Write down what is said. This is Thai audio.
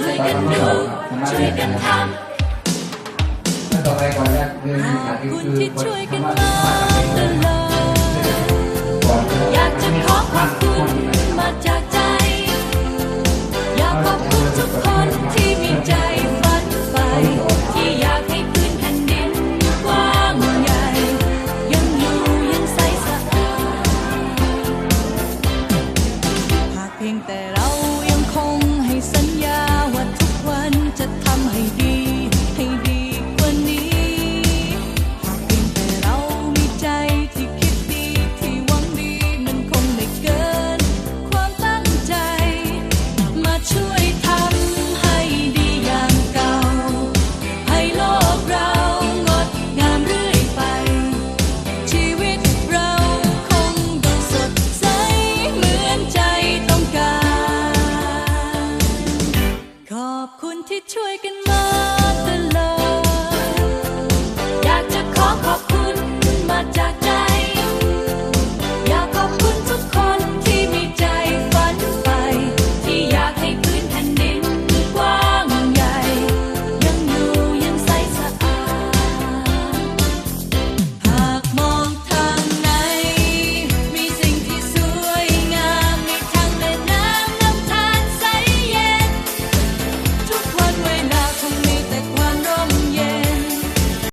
ช่วยกันดู ช่วยกันทำขั้นต่อไปก่วยกันมาตลอดอยากจะขอขอบคุณมาจากใจ อยากขอบคุณทุกคน คุณที่ช่วยกันมาตลอด